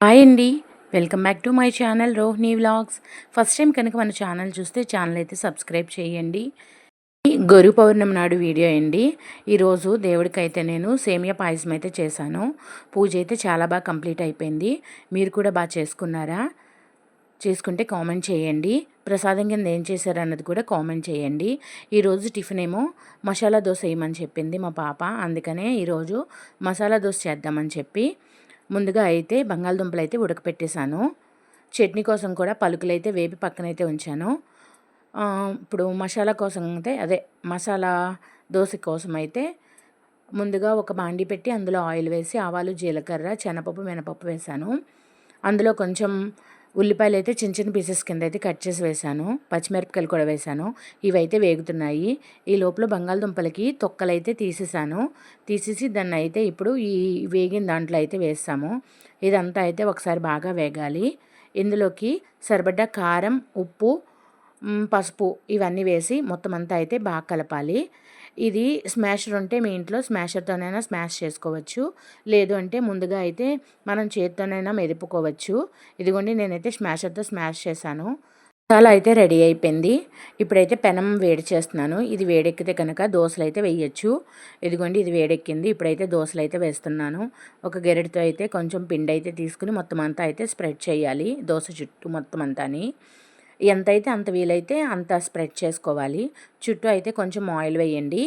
Hi అండి. Welcome back to my channel Rohini vlogs. First time కనుక మన channel చూస్తే ఛానల్ అయితే సబ్స్క్రైబ్ చేయండి. గొరు పౌర్ణమి నాడు వీడియో అండి. ఈరోజు దేవుడికైతే నేను సేమియా పాయసం అయితే చేశాను. పూజ అయితే చాలా బాగా కంప్లీట్ అయిపోయింది. మీరు కూడా బాగా చేసుకున్నారా? చేసుకుంటే కామెంట్ చేయండి. ప్రసాదం కింద ఏం చేశారు అన్నది కూడా కామెంట్ చేయండి. ఈరోజు టిఫిన్ ఏమో మసాలా దోశ వేయమని చెప్పింది మా పాప. అందుకనే ఈరోజు మసాలా దోశ చేద్దామని చెప్పి ముందుగా అయితే బంగాళదుంపలు అయితే ఉడకపెట్టేశాను. చట్నీ కోసం కూడా పలుకులు అయితే వేపి పక్కనైతే ఉంచాను. ఇప్పుడు మసాలా కోసం అయితే అదే మసాలా దోశ కోసం అయితే ముందుగా ఒక బాండి పెట్టి అందులో ఆయిల్ వేసి ఆవాలు జీలకర్ర శనపప్పు మినపప్పు వేశాను. అందులో కొంచెం ఉల్లిపాయలు అయితే చిన్న చిన్న పీసెస్ కింద అయితే కట్ చేసి వేశాను. పచ్చిమిరపకాయలు కూడా వేశాను. ఇవైతే వేగుతున్నాయి. ఈ లోపల బంగాళదుంపలకి తొక్కలు అయితే తీసేసాను తీసేసి దాన్ని అయితే ఇప్పుడు ఈ వేగిన దాంట్లో అయితే వేస్తాము. ఇదంతా అయితే ఒకసారి బాగా వేగాలి. ఇందులోకి సరిపడ్డ కారం ఉప్పు పసుపు ఇవన్నీ వేసి మొత్తం అంతా అయితే బాగా కలపాలి. ఇది స్మాషర్ ఉంటే మీ ఇంట్లో స్మాషర్తోనైనా స్మాష్ చేసుకోవచ్చు. లేదు అంటే ముందుగా అయితే మనం చేతితోనైనా మెదుపుకోవచ్చు. ఇదిగోండి నేనైతే స్మాషర్తో స్మాష్ చేశాను. చాలా అయితే రెడీ అయిపోయింది. ఇప్పుడైతే పెనం వేడి చేస్తున్నాను. ఇది వేడెక్కితే కనుక దోశలు అయితే వేయచ్చు. ఇదిగోండి ఇది వేడెక్కింది. ఇప్పుడైతే దోశలు అయితే వేస్తున్నాను. ఒక గెరెడితో అయితే కొంచెం పిండి అయితే తీసుకుని మొత్తం అంతా అయితే స్ప్రెడ్ చేయాలి. దోశ చుట్టూ మొత్తం అంతాని. ఎంతైతే అంత వీలైతే అంత స్ప్రెడ్ చేసుకోవాలి. చుట్టూ అయితే కొంచెం ఆయిల్ వేయండి.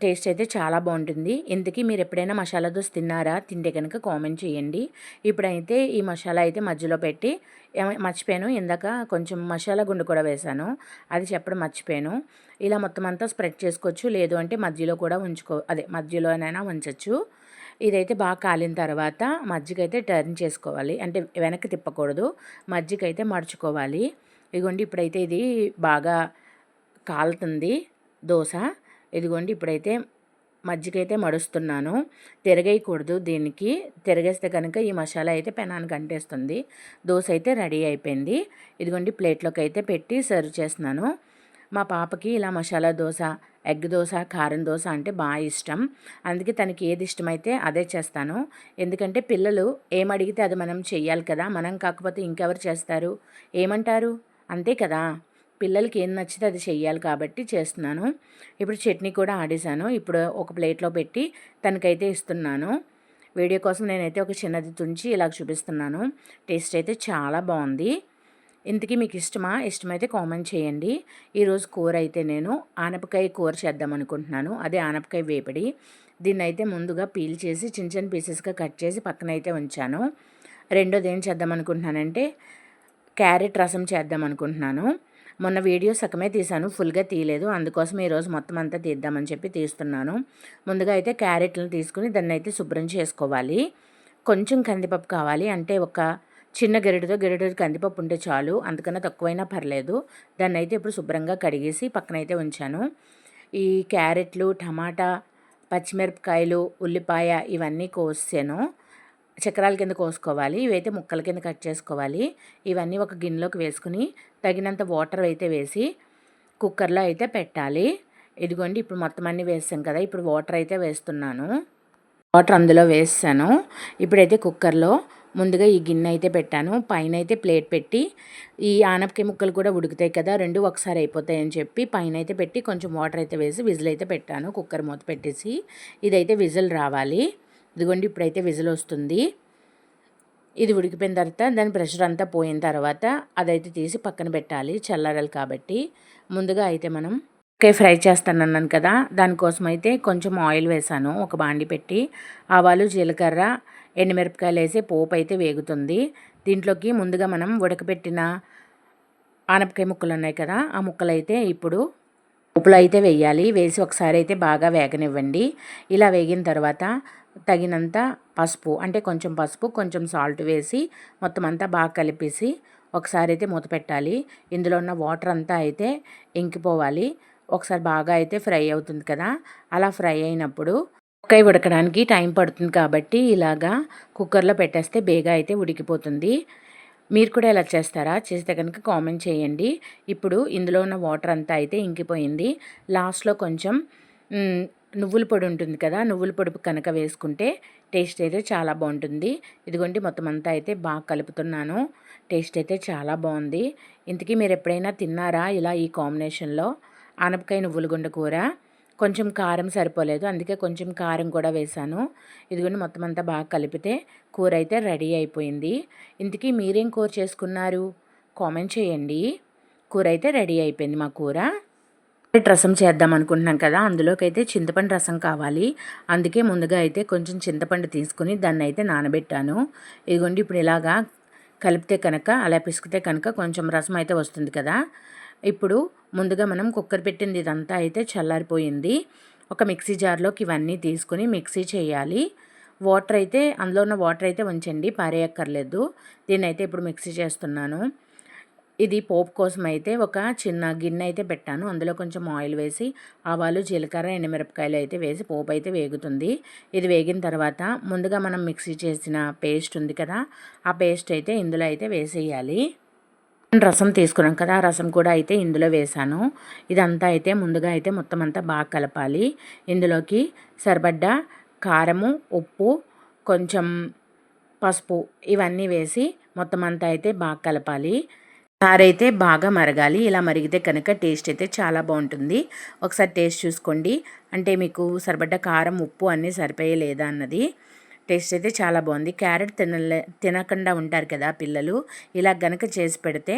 టేస్ట్ అయితే చాలా బాగుంటుంది. ఇంతకీ మీరు ఎప్పుడైనా మసాలా దోశ తిన్నారా? తింటే కనుక కామెంట్ చేయండి. ఇప్పుడైతే ఈ మసాలా అయితే మధ్యలో పెట్టి మర్చిపోయాను. ఇందాక కొంచెం మసాలా గుండు కూడా వేశాను. అది చెప్పడం మర్చిపోయాను. ఇలా మొత్తం అంతా స్ప్రెడ్ చేసుకోవచ్చు. లేదు అంటే మధ్యలో కూడా ఉంచుకో అదే మధ్యలోనైనా ఉంచవచ్చు ఇదైతే బాగా కాలిన తర్వాత మజ్జిగ అయితే టర్న్ చేసుకోవాలి. అంటే వెనక్కి తిప్పకూడదు. మజ్జిగ అయితే మడుచుకోవాలి. ఇదిగోండి ఇప్పుడైతే ఇది బాగా కాలుతుంది దోశ. ఇదిగోండి ఇప్పుడైతే మజ్జిగ అయితే మడుస్తున్నాను. తిరగేయకూడదు దీనికి. తిరగేస్తే కనుక ఈ మసాలా అయితే పెనానికి అంటేస్తుంది. దోశ అయితే రెడీ అయిపోయింది. ఇదిగోండి ప్లేట్లోకి అయితే పెట్టి సర్వ్ చేస్తున్నాను. మా పాపకి ఇలా మసాలా దోశ ఎగ్ దోశ కారం దోశ అంటే బాగా ఇష్టం. అందుకే తనకి ఏది ఇష్టమైతే అదే చేస్తాను. ఎందుకంటే పిల్లలు ఏమడిగితే అది మనం చెయ్యాలి కదా. మనం కాకపోతే ఇంకెవరు చేస్తారు? ఏమంటారు? అంతే కదా. పిల్లలకి ఏం నచ్చితే అది చెయ్యాలి కాబట్టి చేస్తున్నాను. ఇప్పుడు చట్నీ కూడా ఆడేశాను. ఇప్పుడు ఒక ప్లేట్లో పెట్టి తనకైతే ఇస్తున్నాను. వీడియో కోసం నేనైతే ఒక చిన్నది తుంచి ఇలాగ చూపిస్తున్నాను. టేస్ట్ అయితే చాలా బాగుంది. ఇంతకీ మీకు ఇష్టమా? ఇష్టమైతే కామెంట్ చేయండి. ఈరోజు కూర అయితే నేను ఆనపకాయ కూర చేద్దాం అనుకుంటున్నాను. అదే ఆనపకాయ వేపడి. దీన్ని అయితే ముందుగా పీల్ చేసి చిన్న చిన్న పీసెస్గా కట్ చేసి పక్కన అయితే ఉంచాను. రెండోది ఏం చేద్దాం అనుకుంటున్నానంటే క్యారెట్ రసం చేద్దాం అనుకుంటున్నాను. మొన్న వీడియో సగమే తీశాను. ఫుల్గా తీయలేదు. అందుకోసం ఈరోజు మొత్తం అంతా తీద్దామని చెప్పి తీస్తున్నాను. ముందుగా అయితే క్యారెట్లను తీసుకుని దాన్ని అయితే శుభ్రం చేసుకోవాలి. కొంచెం కందిపప్పు కావాలి. అంటే ఒక చిన్న గెరడుతో గరిటెడు కందిపప్పు ఉంటే చాలు అందుకన్నా తక్కువైనా పర్లేదు. దాన్ని అయితే ఇప్పుడు శుభ్రంగా కడిగేసి పక్కనైతే ఉంచాను. ఈ క్యారెట్లు టమాటా పచ్చిమిరపకాయలు ఉల్లిపాయ ఇవన్నీ కోసాను. చక్రాల కింద కోసుకోవాలి ఇవైతే ముక్కల కింద కట్ చేసుకోవాలి. ఇవన్నీ ఒక గిన్నెలోకి వేసుకుని తగినంత వాటర్ అయితే వేసి కుక్కర్లో అయితే పెట్టాలి. ఇదిగోండి ఇప్పుడు మొత్తం అన్నీ వేసాం కదా ఇప్పుడు వాటర్ అయితే వేస్తున్నాను. వాటర్ అందులో వేసాను. ఇప్పుడైతే కుక్కర్లో ముందుగా ఈ గిన్నె అయితే పెట్టాను. పైన అయితే ప్లేట్ పెట్టి ఈ ఆనపకాయ ముక్కలు కూడా ఉడుకుతాయి కదా రెండు ఒకసారి అయిపోతాయి అని చెప్పి పైన అయితే పెట్టి కొంచెం వాటర్ అయితే వేసి విజిల్ అయితే పెట్టాను. కుక్కర్ మూత పెట్టేసి ఇదైతే విజిల్ రావాలి. ఇదిగోండి ఇప్పుడైతే విజిల్ వస్తుంది. ఇది ఉడికిపోయిన తర్వాత దాని ప్రెషర్ అంతా పోయిన తర్వాత అదైతే తీసి పక్కన పెట్టాలి చల్లారాలి కాబట్టి. ముందుగా అయితే మనం ఓకే ఫ్రై చేస్తానన్నాను కదా దానికోసం అయితే కొంచెం ఆయిల్ వేసాను ఒక బాండి పెట్టి ఆవాలు జీలకర్ర ఎండుమిరపకాయలు వేసి పోపు అయితే వేగుతుంది. దీంట్లోకి ముందుగా మనం ఉడకబెట్టిన ఆనపకాయ ముక్కలు ఉన్నాయి కదా ఆ ముక్కలు అయితే ఇప్పుడు ఉప్పులో అయితే వేయాలి. వేసి ఒకసారి అయితే బాగా వేగనివ్వండి. ఇలా వేగిన తర్వాత తగినంత పసుపు అంటే కొంచెం పసుపు కొంచెం సాల్ట్ వేసి మొత్తం అంతా బాగా కలిపేసి ఒకసారి అయితే మూత పెట్టాలి. ఇందులో ఉన్న వాటర్ అంతా అయితే ఇంకిపోవాలి. ఒకసారి బాగా అయితే ఫ్రై అవుతుంది కదా అలా ఫ్రై అయినప్పుడు ముక్కాయ ఉడకడానికి టైం పడుతుంది కాబట్టి ఇలాగా కుక్కర్లో పెట్టేస్తే బేగా అయితే ఉడికిపోతుంది. మీరు కూడా ఇలా చేస్తారా? చేస్తే కనుక కామెంట్ చేయండి. ఇప్పుడు ఇందులో ఉన్న వాటర్ అంతా అయితే ఇంకిపోయింది. లాస్ట్లో కొంచెం నువ్వుల పొడి ఉంటుంది కదా నువ్వుల పొడి కనుక వేసుకుంటే టేస్ట్ అయితే చాలా బాగుంటుంది. ఇదిగోండి మొత్తం అంతా అయితే బాగా కలుపుతున్నాను. టేస్ట్ అయితే చాలా బాగుంది. ఇంతకీ మీరు ఎప్పుడైనా తిన్నారా ఇలా ఈ కాంబినేషన్లో? ఆనపకాయ నువ్వుల గుండ కూర. కొంచెం కారం సరిపోలేదు. అందుకే కొంచెం కారం కూడా వేశాను. ఇదిగోండి మొత్తం అంతా బాగా కలిపితే కూర అయితే రెడీ అయిపోయింది. ఇంతకీ మీరేం కూర చేసుకున్నారు? కామెంట్ చేయండి. కూర అయితే రెడీ అయిపోయింది మా కూర. రసం చేద్దాం అనుకుంటున్నాం కదా అందులోకి అయితే చింతపండు రసం కావాలి. అందుకే ముందుగా అయితే కొంచెం చింతపండు తీసుకుని దాన్ని అయితే నానబెట్టాను. ఇదిగోండి ఇప్పుడు ఇలాగా కలిపితే కనుక అలా పిసికితే కనుక కొంచెం రసం అయితే వస్తుంది కదా. ఇప్పుడు ముందుగా మనం కుక్కర్ పెట్టింది ఇదంతా అయితే చల్లారిపోయింది. ఒక మిక్సీ జార్లోకి ఇవన్నీ తీసుకుని మిక్సీ చేయాలి. వాటర్ అయితే అందులో ఉన్న వాటర్ అయితే ఉంచండి పారేయక్కర్లేదు. దీన్ని అయితే ఇప్పుడు మిక్సీ చేస్తున్నాను. ఇది పోపు కోసం అయితే ఒక చిన్న గిన్నె అయితే పెట్టాను. అందులో కొంచెం ఆయిల్ వేసి ఆవాలు జీలకర్ర ఎండుమిరపకాయలు అయితే వేసి పోపు అయితే వేగుతుంది. ఇది వేగిన తర్వాత ముందుగా మనం మిక్సీ చేసిన పేస్ట్ ఉంది కదా ఆ పేస్ట్ అయితే ఇందులో అయితే వేసేయాలి. రసం తీసుకున్నాం కదా ఆ రసం కూడా అయితే ఇందులో వేసాను. ఇదంతా అయితే ముందుగా అయితే మొత్తం అంతా బాగా కలపాలి. ఇందులోకి సరిపడ్డ కారము ఉప్పు కొంచెం పసుపు ఇవన్నీ వేసి మొత్తం అంతా అయితే బాగా కలపాలి. చారైతే బాగా మరగాలి. ఇలా మరిగితే కనుక టేస్ట్ అయితే చాలా బాగుంటుంది. ఒకసారి టేస్ట్ చూసుకోండి. అంటే మీకు సరిపడ్డ కారం ఉప్పు అన్నీ సరిపోయలేదా అన్నది. టేస్ట్ అయితే చాలా బాగుంది. క్యారెట్ తినలే తినకుండా ఉంటారు కదా పిల్లలు. ఇలా గనక చేసి పెడితే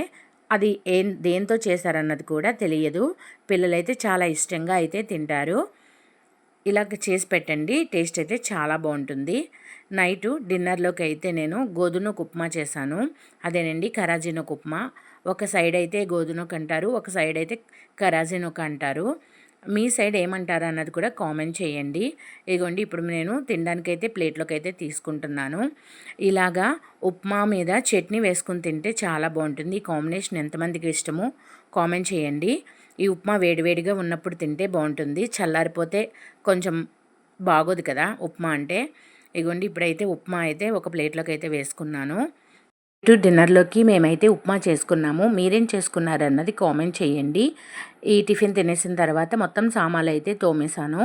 అది ఏం దేంతో చేశారన్నది కూడా తెలియదు. పిల్లలైతే చాలా ఇష్టంగా అయితే తింటారు. ఇలాగ చేసి పెట్టండి టేస్ట్ అయితే చాలా బాగుంటుంది. నైటు డిన్నర్లోకి అయితే నేను గోధుమ ఉప్మా చేశాను. అదేనండి కరాజీనొక ఉప్మా ఒక సైడ్ అయితే గోధుమకు అంటారు ఒక సైడ్ అయితే కరాజీనొక అంటారు మీ సైడ్ ఏమంటారు అన్నది కూడా కామెంట్ చేయండి. ఇదిగోండి ఇప్పుడు నేను తినడానికైతే ప్లేట్లోకి అయితే తీసుకుంటున్నాను. ఇలాగా ఉప్మా మీద చట్నీ వేసుకుని తింటే చాలా బాగుంటుంది. ఈ కాంబినేషన్ ఎంతమందికి ఇష్టమో కామెంట్ చేయండి. ఈ ఉప్మా వేడివేడిగా ఉన్నప్పుడు తింటే బాగుంటుంది. చల్లారిపోతే కొంచెం బాగోదు కదా ఉప్మా అంటే. ఇగోండి ఇప్పుడైతే ఉప్మా అయితే ఒక ప్లేట్లోకి అయితే వేసుకున్నాను. టు డిన్నర్లోకి మేమైతే ఉప్మా చేసుకున్నాము. మీరేం చేసుకున్నారన్నది కామెంట్ చేయండి. ఈ టిఫిన్ తినేసిన తర్వాత మొత్తం సామాన్లు అయితే తోమేశాను.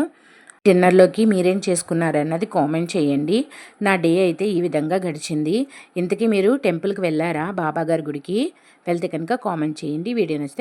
డిన్నర్లోకి మీరేం చేసుకున్నారన్నది కామెంట్ చేయండి. నా డే అయితే ఈ విధంగా గడిచింది. ఇంతకీ మీరు టెంపుల్కి వెళ్ళారా? బాబాగారి గుడికి? వెళ్తే కనుక కామెంట్ చేయండి. వీడియో నచ్చితే